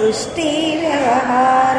सृष्टिव्यवहार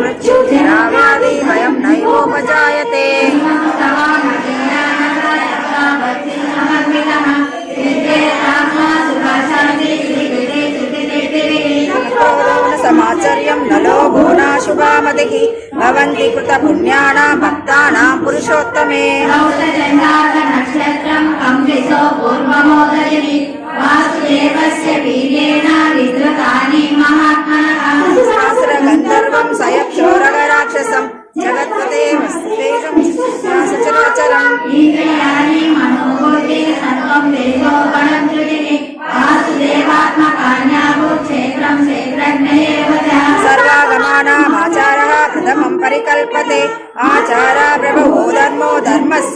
मृत्युधिनावादिभयं नैवोपजायते समाचर्यं नलो भूना शुभामतिः भवन्ति कृतपुण्याणां भक्तानां पुरुषोत्तमे नक्षत्रं कम्बितो पूर्वमोदयिनि वासुदेवस्य वीर्येण विद्रुतानि महात्मनः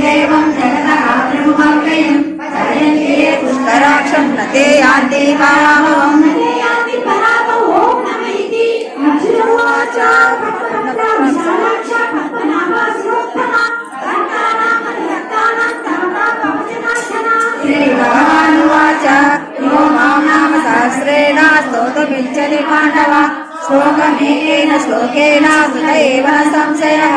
देवां जगतः प्रभुभक्तयं भजन्ते पुष्कराक्षं न ते यान्ति एव संशयः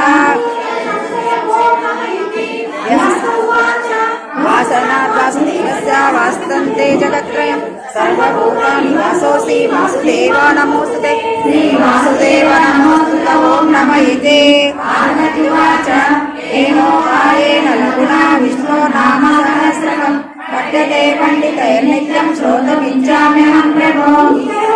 वासनात्वास्मिकस्य वास्तन्ते जगत्त्रयम् सर्वभूतानि वासोऽसि वासुदेव नमोऽस्तु ते श्रीवासुदेव नमोऽस्तु ॐ नमयते पार्वतिवाच एनो आयेन लघुना विष्णो नाम सहस्रकम् पठ्यते पण्डितैर्नित्यम् श्रोतुमिच्छाम्यहम् प्रभो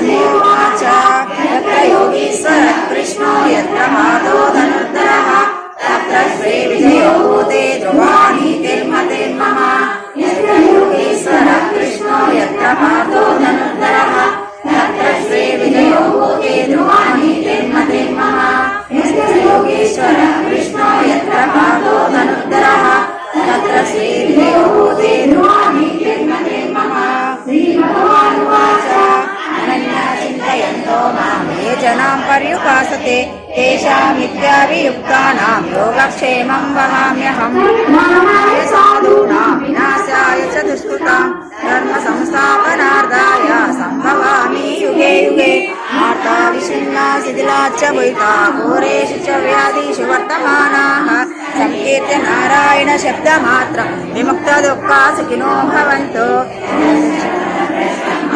इति ब्रह्मोवाच तत्र योगीश्वर कृष्णो यत्र मातो धनुर्धरः तत्र श्री पर्युपासते तेषामित्याभियुक्तानां योगक्षेमं वहाम्यहम् मामाय साधूनां विनाशाय च दुष्कृतां धर्मसंस्थापनार्थाय सम्भवामि युगे युगे माता विशिन्ना शिथिला च भूता घोरेषु च व्याधिषु वर्तमानाः संकीर्त्य नारायण शब्दमात्रं विमुक्तदुःखा सुखिनो भवन्तु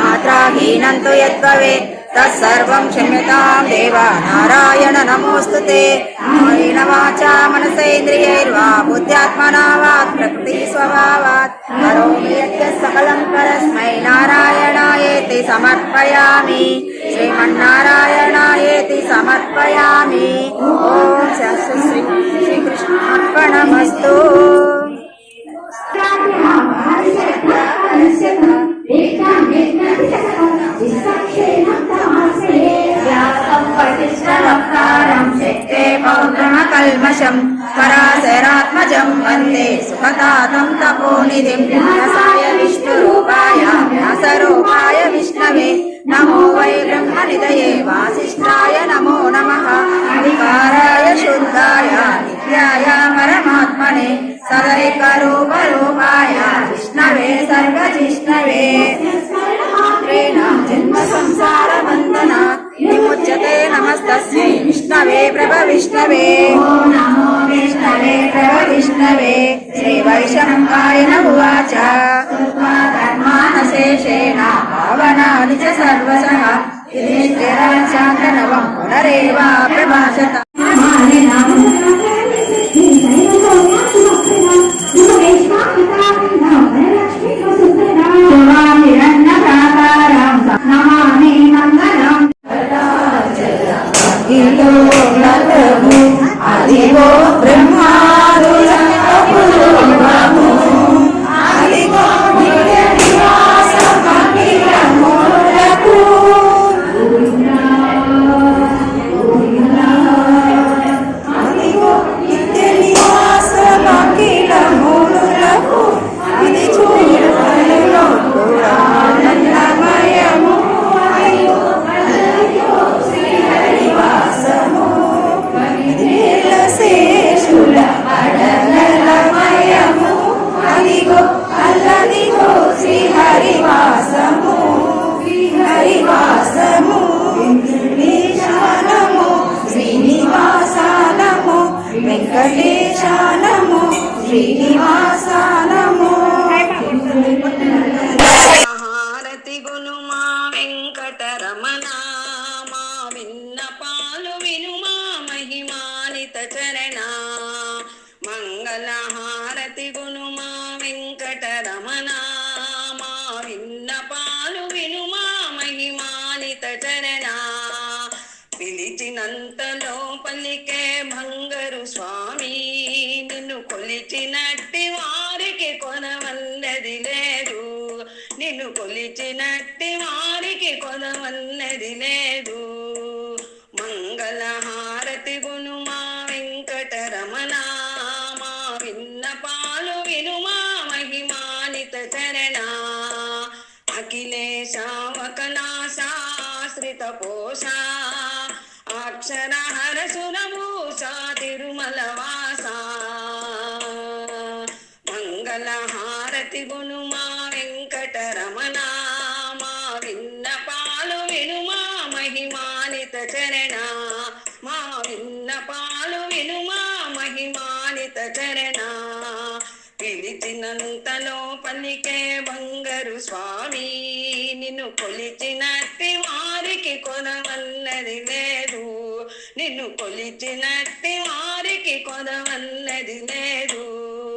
मात्राहीनं तु यद्भवेत् తత్సర్వం క్షమ్యతాం దేవా నారాయణ నమోస్తు నాయన వాచా మనసేంద్రియైర్వా బుద్ధ్యాత్మనా వాత్ ప్రకృతి స్వభావాత్ కరోమి యత్య సకలం పరస్మై నారాయణాయేతి సమర్పయామి శ్రీమన్నారాయణాయేతి సమర్పయామి ఓం శాస్త్ర శ్రీకృష్ణార్పణమస్తు పరిశుద్ధ పరిశుద్ధ पौर्णमकल्मषम् पराशरात्मजम् वन्दे सुखतातं तपोनिधिं व्यासाय विष्णुरूपाय व्यासरूपाय विष्णवे नमो वै ब्रह्मनिधये वासिष्ठाय नमो नमः अधिकाराय शुद्धाय नित्याय परमात्मने విష్ణవే జన్మ సంసార బంధన విముచ్యతే నమస్తస్యై విష్ణవే ప్రభ విష్ణవే. నమో విష్ణవే ప్రభ విష్ణవే. శ్రీ వైష్ణవాయ ఉవాచ. కర్మానశేషేణ భావనాని చ సర్వసః యుధిష్ఠిరాశాంతనవం పునరేవాప్రభాషత ¡Adiós! తెచ్చినట్టి వారికి కొనవన్నది లేదు. మంగళహారతి గును మా వెంకటరమణ మా విన్నపాలు వినుమా మహిమానిత చరణ. అఖిలేశావకనాశాశ్రిత పోషా అక్షరహర సురభూషా తిరుమల వాసా. మంగళ హారతి చరణ పిలిచినంతలో పలికే బంగరు స్వామి. నిన్ను కొలిచినట్టి వారికి కొనవల్లది లేదు. నిన్ను కొలిచినట్టి వారికి కొనవల్లది లేదు.